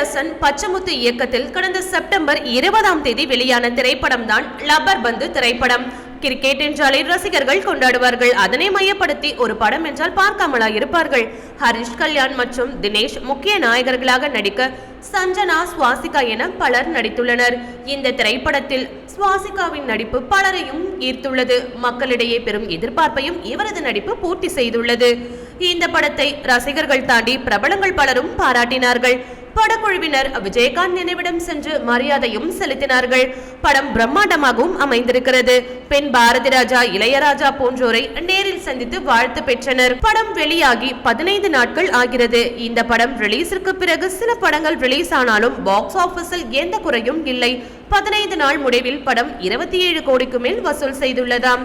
கலையரசன் பச்சமுத்து இயக்கத்தில் கடந்த செப்டம்பர் இருபதாம் தேதி வெளியான திரைப்படம் தான் லப்பர் பந்து திரைப்படம். கிரிக்கெட் என்றாலே ரசிகர்கள் கொண்டாடுவார்கள். அதனை மையப்படுத்தி ஒரு படம் என்றால் பார்க்காமலா இருப்பார்கள். ஹரிஷ் கல்யாண் மற்றும் தினேஷ் முக்கிய நாயகர்களாக நடிக்க சஞ்சனா சுவாசிகா என பலர் நடித்துள்ளனர். இந்த திரைப்படத்தில் சுவாசிகாவின் நடிப்பு பலரையும் ஈர்த்துள்ளது. மக்களிடையே பெரும் எதிர்பார்ப்பையும் இவரது நடிப்பு பூர்த்தி செய்துள்ளது. இந்த படத்தை ரசிகர்கள் தாண்டி பிரபலங்கள் பலரும் பாராட்டினார்கள். படக்குழுவினர் விஜயகாந்த் நினைவிடம் சென்று மரியாதையும் செலுத்தினார்கள். படம் பிரம்மாண்டமாகவும் அமைந்திருக்கிறது. பெண் பாரதி ராஜா இளையராஜா போன்றோரை நேரில் சந்தித்து வாழ்த்து பெற்றனர். படம் வெளியாகி பதினைந்து நாட்கள் ஆகிறது. இந்த படம் ரிலீஸிற்கு பிறகு சில படங்கள் ரிலீஸ் ஆனாலும் பாக்ஸ் ஆபீஸில் எந்த குறையும் இல்லை. பதினைந்து நாள் முடிவில் படம் இருபத்தி ஏழு கோடிக்கு மேல் வசூல் செய்துள்ளதாம்.